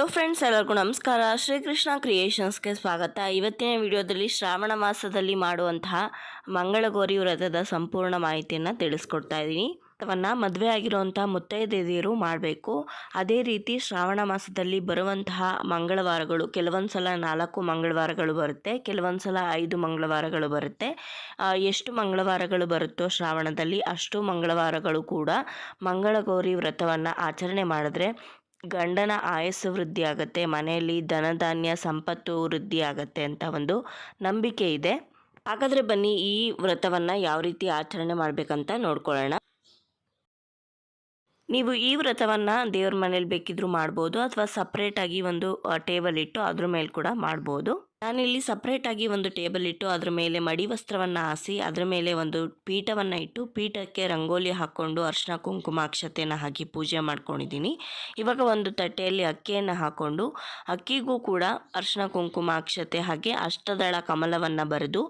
Hello friends ಎಲ್ಲರಿಗೂ ನಮಸ್ಕಾರ. ಶ್ರೀಕೃಷ್ಣ ಕ್ರಿಯೇಷನ್ಸ್ಗೆ ಸ್ವಾಗತ. ಇವತ್ತಿನ ವಿಡಿಯೋದಲ್ಲಿ ಶ್ರಾವಣ ಮಾಸದಲ್ಲಿ ಮಾಡುವಂತಹ ಮಂಗಳಗೌರಿ ವ್ರತದ ಸಂಪೂರ್ಣ ಮಾಹಿತಿಯನ್ನು ತಿಳಿಸ್ಕೊಡ್ತಾ ಇದ್ದೀನಿ. ವ್ರತವನ್ನು ಮದುವೆ ಆಗಿರುವಂಥ ಮುತ್ತೈದೆಯರು ಮಾಡಬೇಕು. ಅದೇ ರೀತಿ ಶ್ರಾವಣ ಮಾಸದಲ್ಲಿ ಬರುವಂತಹ ಮಂಗಳವಾರಗಳು ಕೆಲವೊಂದು ಸಲ ನಾಲ್ಕು ಮಂಗಳವಾರಗಳು ಬರುತ್ತೆ ಕೆಲವೊಂದು ಸಲ ಐದು ಮಂಗಳವಾರಗಳು ಬರುತ್ತೆ. ಎಷ್ಟು ಮಂಗಳವಾರಗಳು ಬರುತ್ತೋ ಶ್ರಾವಣದಲ್ಲಿ ಅಷ್ಟು ಮಂಗಳವಾರಗಳು ಕೂಡ ಮಂಗಳಗೌರಿ ವ್ರತವನ್ನು ಆಚರಣೆ ಮಾಡಿದ್ರೆ ಗಂಡನ ಆಯಸ್ಸು ವೃದ್ಧಿ ಆಗುತ್ತೆ ಮನೆಯಲ್ಲಿ ಧನಧಾನ್ಯ ಸಂಪತ್ತು ವೃದ್ಧಿ ಆಗುತ್ತೆ ಅಂತ ಒಂದು ನಂಬಿಕೆ ಇದೆ. ಹಾಗಾದರೆ ಬನ್ನಿ, ಈ ವ್ರತವನ್ನು ಯಾವ ರೀತಿ ಆಚರಣೆ ಮಾಡಬೇಕಂತ ನೋಡ್ಕೊಳ್ಳೋಣ. ನೀವು ಈ ವ್ರತವನ್ನು ದೇವ್ರ ಮನೇಲಿ ಬೇಕಿದ್ರೂ ಮಾಡ್ಬೋದು ಅಥವಾ ಸಪ್ರೇಟಾಗಿ ಒಂದು ಟೇಬಲ್ ಇಟ್ಟು ಅದ್ರ ಮೇಲೆ ಕೂಡ ಮಾಡ್ಬೋದು. ನಾನಿಲ್ಲಿ ಸಪ್ರೇಟಾಗಿ ಒಂದು ಟೇಬಲ್ ಇಟ್ಟು ಅದರ ಮೇಲೆ ಮಡಿ ವಸ್ತ್ರವನ್ನು ಹಾಸಿ, ಅದರ ಮೇಲೆ ಒಂದು ಪೀಠವನ್ನು ಇಟ್ಟು ಪೀಠಕ್ಕೆ ರಂಗೋಲಿ ಹಾಕ್ಕೊಂಡು ಅರ್ಶಿನ ಕುಂಕುಮ ಅಕ್ಷತೆಯನ್ನು ಹಾಕಿ ಪೂಜೆ ಮಾಡ್ಕೊಂಡಿದ್ದೀನಿ. ಇವಾಗ ಒಂದು ತಟ್ಟೆಯಲ್ಲಿ ಅಕ್ಕಿಯನ್ನು ಹಾಕ್ಕೊಂಡು ಅಕ್ಕಿಗೂ ಕೂಡ ಅರ್ಶಿನ ಕುಂಕುಮ ಅಕ್ಷತೆ ಹಾಗೆ ಅಷ್ಟದಳ ಕಮಲವನ್ನು ಬರೆದು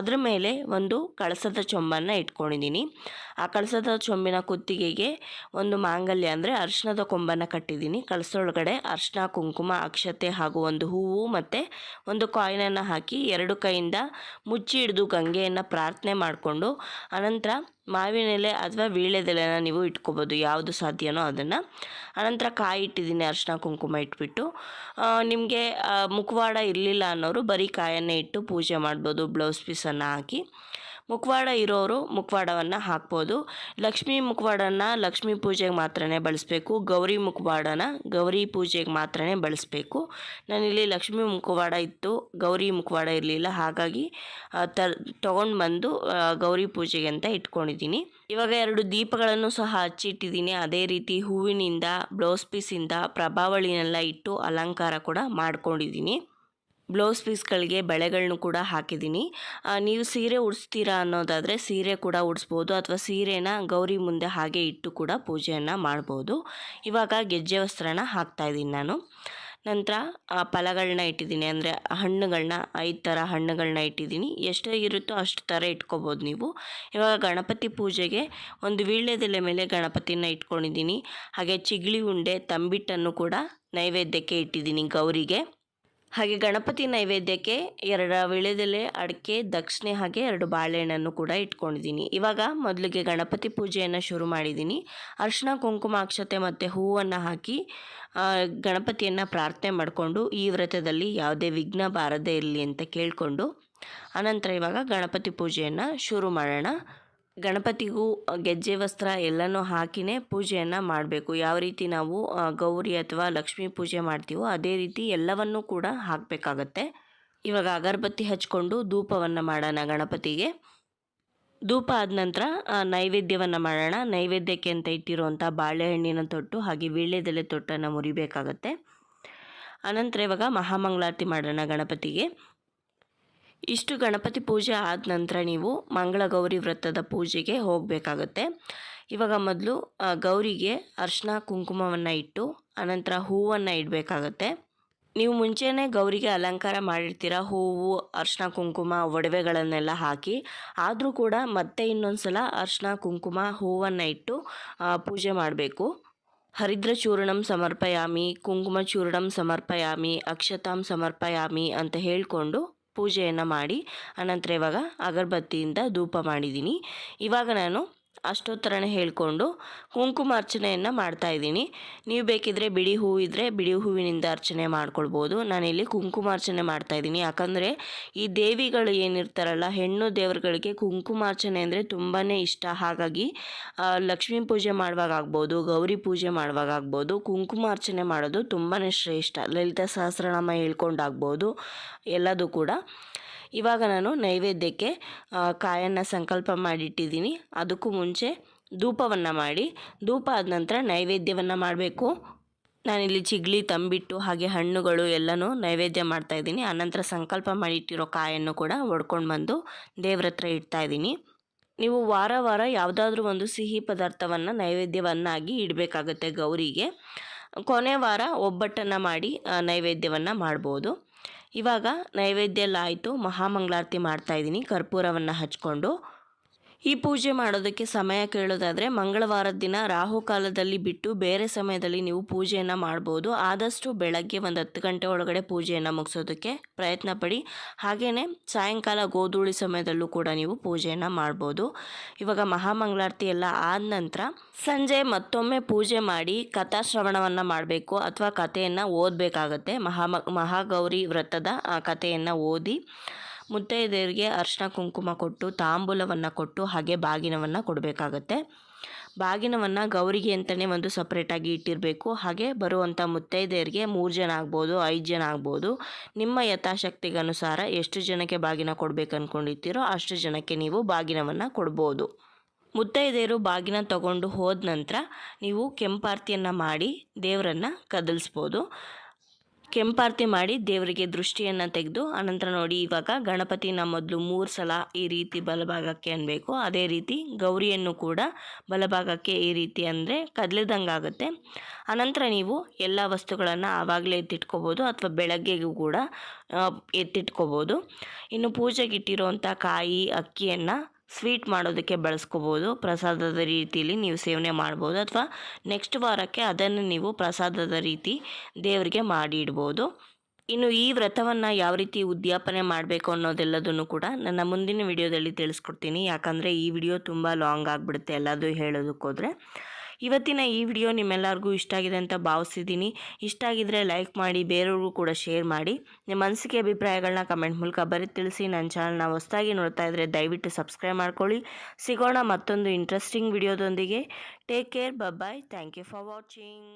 ಅದರ ಮೇಲೆ ಒಂದು ಕಳಸದ ಚೊಂಬನ್ನು ಇಟ್ಕೊಂಡಿದ್ದೀನಿ. ಆ ಕಳಸದ ಚೊಂಬಿನ ಕುತ್ತಿಗೆಗೆ ಒಂದು ಮಾಂಗಲ್ಯ ಅಂದರೆ ಅರ್ಶಿನದ ಕೊಂಬನ್ನು ಕಟ್ಟಿದ್ದೀನಿ. ಕಳಸೊಳಗಡೆ ಅರ್ಶಿನ, ಕುಂಕುಮ, ಅಕ್ಷತೆ ಹಾಗೂ ಒಂದು ಹೂವು ಮತ್ತು ಒಂದು ಕಾಯಿನನ್ನು ಹಾಕಿ ಎರಡು ಕೈಯಿಂದ ಮುಚ್ಚಿ ಹಿಡಿದು ಗಂಗೆಯನ್ನು ಪ್ರಾರ್ಥನೆ ಮಾಡಿಕೊಂಡು ಅನಂತರ ಮಾವಿನ ಎಲೆ ಅಥವಾ ವೀಳ್ಯದೆಲೆನ ನೀವು ಇಟ್ಕೋಬೋದು. ಯಾವುದು ಸಾಧ್ಯನೋ ಅದನ್ನು. ಅನಂತರ ಕಾಯಿ ಇಟ್ಟಿದ್ದೀನಿ, ಅರ್ಶಿನ ಕುಂಕುಮ ಇಟ್ಬಿಟ್ಟು. ನಿಮಗೆ ಮುಖವಾಡ ಇರಲಿಲ್ಲ ಅನ್ನೋರು ಬರೀ ಕಾಯನ್ನೇ ಇಟ್ಟು ಪೂಜೆ ಮಾಡ್ಬೋದು, ಬ್ಲೌಸ್ ಪೀಸನ್ನು ಹಾಕಿ. ಮುಖವಾಡ ಇರೋರು ಮುಖವಾಡವನ್ನು ಹಾಕ್ಬೋದು. ಲಕ್ಷ್ಮೀ ಮುಖವಾಡನ ಲಕ್ಷ್ಮೀ ಪೂಜೆಗೆ ಮಾತ್ರನೇ ಬಳಸಬೇಕು. ಗೌರಿ ಮುಖವಾಡನ ಗೌರಿ ಪೂಜೆಗೆ ಮಾತ್ರನೇ ಬಳಸಬೇಕು. ನಾನಿಲ್ಲಿ ಲಕ್ಷ್ಮೀ ಮುಖವಾಡ ಇತ್ತು. ಗೌರಿ ಮುಖವಾಡ ಇರಲಿಲ್ಲ. ಹಾಗಾಗಿ ತರ್ ತೊಗೊಂಡು ಬಂದು ಗೌರಿ ಪೂಜೆಗೆ ಅಂತ ಇಟ್ಕೊಂಡಿದ್ದೀನಿ. ಇವಾಗ ಎರಡು ದೀಪಗಳನ್ನು ಸಹ ಹಚ್ಚಿಟ್ಟಿದ್ದೀನಿ. ಅದೇ ರೀತಿ ಹೂವಿನಿಂದ, ಬ್ಲೌಸ್ ಪೀಸಿಂದ, ಪ್ರಭಾವಳಿನೆಲ್ಲ ಇಟ್ಟು ಅಲಂಕಾರ ಕೂಡ ಮಾಡ್ಕೊಂಡಿದ್ದೀನಿ. ಬ್ಲೌಸ್ ಪೀಸ್ಗಳಿಗೆ ಬಳೆಗಳನ್ನು ಕೂಡ ಹಾಕಿದ್ದೀನಿ. ನೀವು ಸೀರೆ ಉಡಿಸ್ತೀರಾ ಅನ್ನೋದಾದರೆ ಸೀರೆ ಕೂಡ ಉಡಿಸ್ಬೋದು ಅಥವಾ ಸೀರೆನ ಗೌರಿ ಮುಂದೆ ಹಾಗೆ ಇಟ್ಟು ಕೂಡ ಪೂಜೆಯನ್ನು ಮಾಡ್ಬೋದು. ಇವಾಗ ಗೆಜ್ಜೆ ವಸ್ತ್ರನ ಹಾಕ್ತಾ ಇದ್ದೀನಿ ನಾನು. ನಂತರ ಫಲಗಳನ್ನ ಇಟ್ಟಿದ್ದೀನಿ. ಅಂದರೆ ಹಣ್ಣುಗಳನ್ನ ಐದು ಥರ ಹಣ್ಣುಗಳನ್ನ ಇಟ್ಟಿದ್ದೀನಿ. ಎಷ್ಟು ಇರುತ್ತೋ ಅಷ್ಟು ಥರ ಇಟ್ಕೋಬೋದು ನೀವು. ಇವಾಗ ಗಣಪತಿ ಪೂಜೆಗೆ ಒಂದು ವೀಳ್ಯದೆಲೆ ಮೇಲೆ ಗಣಪತಿನ ಇಟ್ಕೊಂಡಿದ್ದೀನಿ. ಹಾಗೆ ಚಿಗಳಿ ಉಂಡೆ, ತಂಬಿಟ್ಟನ್ನು ಕೂಡ ನೈವೇದ್ಯಕ್ಕೆ ಇಟ್ಟಿದ್ದೀನಿ ಗೌರಿಗೆ. ಹಾಗೆ ಗಣಪತಿ ನೈವೇದ್ಯಕ್ಕೆ ಎರಡು ವಿಳೆದೆಲೆ ಅಡಿಕೆ, ದಕ್ಷಿಣೆ ಹಾಗೆ ಎರಡು ಬಾಳೆಹಣ್ಣನ್ನು ಕೂಡ ಇಟ್ಕೊಂಡಿದ್ದೀನಿ. ಇವಾಗ ಮೊದಲಿಗೆ ಗಣಪತಿ ಪೂಜೆಯನ್ನು ಶುರು ಮಾಡಿದ್ದೀನಿ. ಅರ್ಶಿನ ಕುಂಕುಮ, ಅಕ್ಷತೆ ಮತ್ತು ಹೂವನ್ನು ಹಾಕಿ ಗಣಪತಿಯನ್ನು ಪ್ರಾರ್ಥನೆ ಮಾಡಿಕೊಂಡು ಈ ವ್ರತದಲ್ಲಿ ಯಾವುದೇ ವಿಘ್ನ ಬಾರದೇ ಇರಲಿ ಅಂತ ಕೇಳಿಕೊಂಡು ಅನಂತರ ಇವಾಗ ಗಣಪತಿ ಪೂಜೆಯನ್ನು ಶುರು ಮಾಡೋಣ. ಗಣಪತಿಗೂ ಗೆಜ್ಜೆ ವಸ್ತ್ರ ಎಲ್ಲನೂ ಹಾಕಿನೇ ಪೂಜೆಯನ್ನು ಮಾಡಬೇಕು. ಯಾವ ರೀತಿ ನಾವು ಗೌರಿ ಅಥವಾ ಲಕ್ಷ್ಮೀ ಪೂಜೆ ಮಾಡ್ತೀವೋ ಅದೇ ರೀತಿ ಎಲ್ಲವನ್ನೂ ಕೂಡ ಹಾಕಬೇಕಾಗತ್ತೆ. ಇವಾಗ ಅಗರಬತ್ತಿ ಹಚ್ಕೊಂಡು ಧೂಪವನ್ನು ಮಾಡೋಣ ಗಣಪತಿಗೆ. ಧೂಪ ಆದ ನಂತರ ನೈವೇದ್ಯವನ್ನು ಮಾಡೋಣ. ನೈವೇದ್ಯಕ್ಕೆ ಅಂತ ಇಟ್ಟಿರುವಂಥ ಬಾಳೆಹಣ್ಣಿನ ತೊಟ್ಟು ಹಾಗೆ ವೀಳ್ಯದೆಲೆ ತೊಟ್ಟನ್ನು ಮುರಿಬೇಕಾಗತ್ತೆ. ಅನಂತರ ಇವಾಗ ಮಹಾಮಂಗಳಾರತಿ ಮಾಡೋಣ ಗಣಪತಿಗೆ. ಇಷ್ಟು ಗಣಪತಿ ಪೂಜೆ ಆದ ನಂತರ ನೀವು ಮಂಗಳಗೌರಿ ವ್ರತದ ಪೂಜೆಗೆ ಹೋಗಬೇಕಾಗತ್ತೆ. ಇವಾಗ ಮೊದಲು ಗೌರಿಗೆ ಅರ್ಶಿನ ಕುಂಕುಮವನ್ನು ಇಟ್ಟು, ಅನಂತರ ಹೂವನ್ನು ಇಡಬೇಕಾಗತ್ತೆ. ನೀವು ಮುಂಚೆನೇ ಗೌರಿಗೆ ಅಲಂಕಾರ ಮಾಡಿರ್ತೀರ? ಹೂವು ಅರ್ಶಿನ ಕುಂಕುಮ, ಒಡವೆಗಳನ್ನೆಲ್ಲ ಹಾಕಿ, ಆದರೂ ಕೂಡ ಮತ್ತೆ ಇನ್ನೊಂದು ಸಲ ಅರ್ಶನ ಕುಂಕುಮ, ಹೂವನ್ನು ಇಟ್ಟು ಪೂಜೆ ಮಾಡಬೇಕು. ಹರಿದ್ರ ಚೂರ್ಣಂ ಸಮರ್ಪಯಾಮಿ, ಕುಂಕುಮ ಚೂರ್ಣಂ ಸಮರ್ಪಯಾಮಿ, ಅಕ್ಷತಾಂ ಸಮರ್ಪಯಾಮಿ ಅಂತ ಹೇಳಿಕೊಂಡು ಪೂಜೆಯನ್ನು ಮಾಡಿ ಆನಂತರ ಇವಾಗ ಅಗರಬತ್ತಿಯಿಂದ ಧೂಪ ಮಾಡಿದ್ದೀನಿ. ಇವಾಗ ನಾನು ಅಷ್ಟೋತ್ತರನೇ ಹೇಳಿಕೊಂಡು ಕುಂಕುಮಾರ್ಚನೆಯನ್ನು ಮಾಡ್ತಾ ಇದ್ದೀನಿ. ನೀವು ಬೇಕಿದ್ರೆ ಬಿಡಿ ಹೂ ಇದ್ದರೆ ಬಿಡಿ ಹೂವಿನಿಂದ ಅರ್ಚನೆ ಮಾಡ್ಕೊಳ್ಬೋದು. ನಾನಿಲ್ಲಿ ಕುಂಕುಮಾರ್ಚನೆ ಮಾಡ್ತಾ ಇದ್ದೀನಿ. ಯಾಕಂದರೆ ಈ ದೇವಿಗಳು ಏನಿರ್ತಾರಲ್ಲ, ಹೆಣ್ಣು ದೇವರುಗಳಿಗೆ ಕುಂಕುಮಾರ್ಚನೆ ಅಂದರೆ ತುಂಬಾ ಇಷ್ಟ. ಹಾಗಾಗಿ ಲಕ್ಷ್ಮೀ ಪೂಜೆ ಮಾಡುವಾಗ ಆಗ್ಬೋದು, ಗೌರಿ ಪೂಜೆ ಮಾಡುವಾಗ ಆಗ್ಬೋದು ಕುಂಕುಮಾರ್ಚನೆ ಮಾಡೋದು ತುಂಬಾ ಶ್ರೇಷ್ಠ. ಲಲಿತಾ ಸಹಸ್ರನಾಮ ಹೇಳ್ಕೊಂಡಾಗ್ಬೋದು ಎಲ್ಲದೂ ಕೂಡ. ಇವಾಗ ನಾನು ನೈವೇದ್ಯಕ್ಕೆ ಕಾಯನ್ನು ಸಂಕಲ್ಪ ಮಾಡಿಟ್ಟಿದ್ದೀನಿ. ಅದಕ್ಕೂ ಮುಂಚೆ ಧೂಪವನ್ನು ಮಾಡಿ, ಧೂಪ ಆದ ನಂತರ ನೈವೇದ್ಯವನ್ನು ಮಾಡಬೇಕು. ನಾನಿಲ್ಲಿ ಚಿಗ್ಲಿ, ತಂಬಿಟ್ಟು, ಹಾಗೆ ಹಣ್ಣುಗಳು ಎಲ್ಲನೂ ನೈವೇದ್ಯ ಮಾಡ್ತಾ ಇದ್ದೀನಿ. ಆನಂತರ ಸಂಕಲ್ಪ ಮಾಡಿಟ್ಟಿರೋ ಕಾಯನ್ನು ಕೂಡ ಒಡ್ಕೊಂಡು ಬಂದು ದೇವ್ರ ಹತ್ರ ಇಡ್ತಾ ಇದ್ದೀನಿ. ನೀವು ವಾರ ವಾರ ಯಾವುದಾದ್ರೂ ಒಂದು ಸಿಹಿ ಪದಾರ್ಥವನ್ನು, ನೈವೇದ್ಯವನ್ನಾಗಿ ಇಡಬೇಕಾಗತ್ತೆ ಗೌರಿಗೆ. ಕೊನೆ ವಾರ ಒಬ್ಬಟ್ಟನ್ನು ಮಾಡಿ ನೈವೇದ್ಯವನ್ನು ಮಾಡ್ಬೋದು. ಇವಾಗ ನೈವೇದ್ಯ ಎಲ್ಲ ಆಯಿತು ಮಹಾಮಂಗಳಾರತಿ ಮಾಡ್ತಾ ಇದ್ದೀನಿ ಕರ್ಪೂರವನ್ನು ಹಚ್ಕೊಂಡು. ಈ ಪೂಜೆ ಮಾಡೋದಕ್ಕೆ ಸಮಯ ಕೇಳೋದಾದರೆ ಮಂಗಳವಾರದ ದಿನ ರಾಹು ಕಾಲದಲ್ಲಿ ಬಿಟ್ಟು ಬೇರೆ ಸಮಯದಲ್ಲಿ ನೀವು ಪೂಜೆಯನ್ನು ಮಾಡ್ಬೋದು. ಆದಷ್ಟು ಬೆಳಗ್ಗೆ ಒಂದು ಹತ್ತು ಗಂಟೆ ಒಳಗಡೆ ಪೂಜೆಯನ್ನು ಮುಗಿಸೋದಕ್ಕೆ ಪ್ರಯತ್ನ ಪಡಿ. ಹಾಗೆಯೇ ಸಾಯಂಕಾಲ ಗೋಧೂಳಿ ಸಮಯದಲ್ಲೂ ಕೂಡ ನೀವು ಪೂಜೆಯನ್ನು ಮಾಡ್ಬೋದು. ಇವಾಗ ಮಹಾಮಂಗಳಾರತಿ ಎಲ್ಲ ಆದ ನಂತರ ಸಂಜೆ ಮತ್ತೊಮ್ಮೆ ಪೂಜೆ ಮಾಡಿ ಕಥಾಶ್ರವಣವನ್ನು ಮಾಡಬೇಕು ಅಥವಾ ಕಥೆಯನ್ನು ಓದಬೇಕಾಗತ್ತೆ. ಮಹಾ ಮಹಾಗೌರಿ ವ್ರತದ ಆ ಕಥೆಯನ್ನು ಓದಿ. ಮುತ್ತೈದೆಯರಿಗೆ ಅರಿಶಿನ ಕುಂಕುಮ ಕೊಟ್ಟು, ತಾಂಬೂಲವನ್ನು ಕೊಟ್ಟು, ಹಾಗೆ ಬಾಗಿನವನ್ನು ಕೊಡಬೇಕಾಗತ್ತೆ. ಬಾಗಿನವನ್ನು ಗೌರಿಗೆ ಅಂತಲೇ ಒಂದು ಸಪ್ರೇಟಾಗಿ ಇಟ್ಟಿರಬೇಕು. ಹಾಗೆ ಬರುವಂಥ ಮುತ್ತೈದೆಯರಿಗೆ ಮೂರು ಜನ ಆಗ್ಬೋದು, ಐದು ಜನ ಆಗ್ಬೋದು. ನಿಮ್ಮ ಯಥಾಶಕ್ತಿಗನುಸಾರ ಎಷ್ಟು ಜನಕ್ಕೆ ಬಾಗಿನ ಕೊಡಬೇಕು ಅಂದ್ಕೊಂಡಿರ್ತೀರೋ ಅಷ್ಟು ಜನಕ್ಕೆ ನೀವು ಬಾಗಿನವನ್ನು ಕೊಡ್ಬೋದು. ಮುತ್ತೈದೆಯರು ಬಾಗಿನ ತಗೊಂಡು ಹೋದ ನಂತರ ನೀವು ಕೆಂಪಾರ್ತಿಯನ್ನು ಮಾಡಿ ದೇವರನ್ನು ಕದಲಿಸ್ಬೋದು. ಕೆಂಪಾರತಿ ಮಾಡಿ ದೇವರಿಗೆ ದೃಷ್ಟಿಯನ್ನು ತೆಗೆದು, ಅನಂತರ ನೋಡಿ ಇವಾಗ ಗಣಪತಿನ ಮೊದಲು ಮೂರು ಸಲ ಈ ರೀತಿ ಬಲಭಾಗಕ್ಕೆ ಅನ್ಬೇಕು. ಅದೇ ರೀತಿ ಗೌರಿಯನ್ನು ಕೂಡ ಬಲಭಾಗಕ್ಕೆ ಈ ರೀತಿ ಅಂದರೆ ಕದಲಿದಂಗೆ ಆಗುತ್ತೆ ಅನಂತರ ನೀವು ಎಲ್ಲ ವಸ್ತುಗಳನ್ನು ಆವಾಗಲೇ ಎತ್ತಿಟ್ಕೋಬೋದು ಅಥವಾ ಬೆಳಗ್ಗೆಗೂ ಕೂಡ ಎತ್ತಿಟ್ಕೋಬೋದು. ಇನ್ನು ಪೂಜೆಗೆ ಇಟ್ಟಿರುವಂಥ ಕಾಯಿ, ಅಕ್ಕಿಯನ್ನು ಸ್ವೀಟ್ ಮಾಡೋದಕ್ಕೆ ಬಳಸ್ಕೋಬೋದು. ಪ್ರಸಾದದ ರೀತಿಯಲ್ಲಿ ನೀವು ಸೇವನೆ ಮಾಡ್ಬೋದು ಅಥವಾ ನೆಕ್ಸ್ಟ್ ವಾರಕ್ಕೆ ಅದನ್ನು ನೀವು ಪ್ರಸಾದದ ರೀತಿ ದೇವರಿಗೆ ಮಾಡಿ ಇಡ್ಬೋದು. ಇನ್ನು ಈ ವ್ರತವನ್ನು ಯಾವ ರೀತಿ ಉದ್ಯಾಪನೆ ಮಾಡಬೇಕು ಅನ್ನೋದೆಲ್ಲದನ್ನು ಕೂಡ ನನ್ನ ಮುಂದಿನ ವಿಡಿಯೋದಲ್ಲಿ ತಿಳಿಸ್ಕೊಡ್ತೀನಿ. ಯಾಕಂದರೆ ಈ ವಿಡಿಯೋ ತುಂಬ ಲಾಂಗ್ ಆಗಿಬಿಡುತ್ತೆ ಎಲ್ಲದೂ ಹೇಳೋದಕ್ಕೋದ್ರೆ. ಇವತ್ತಿನ ಈ ವಿಡಿಯೋ ನಿಮ್ಮೆಲ್ಲರಿಗೂ ಇಷ್ಟ ಆಗಿದೆ ಅಂತ ಭಾವಿಸಿದ್ದೀನಿ. ಇಷ್ಟ ಆಗಿದ್ರೆ ಲೈಕ್ ಮಾಡಿ, ಬೇರೆಯವ್ರಿಗೂ ಕೂಡ ಶೇರ್ ಮಾಡಿ. ನಿಮ್ಮ ಮನಸ್ಸಿಗೆ ಅಭಿಪ್ರಾಯಗಳನ್ನ ಕಮೆಂಟ್ ಮೂಲಕ ಬರೀ ತಿಳಿಸಿ. ನನ್ನ ಚಾನಲ್ನ ಹೊಸದಾಗಿ ನೋಡ್ತಾ ಇದ್ದರೆ ದಯವಿಟ್ಟು ಸಬ್ಸ್ಕ್ರೈಬ್ ಮಾಡ್ಕೊಳ್ಳಿ. ಸಿಗೋಣ ಮತ್ತೊಂದು interesting ವಿಡಿಯೋದೊಂದಿಗೆ take care bye thank you for watching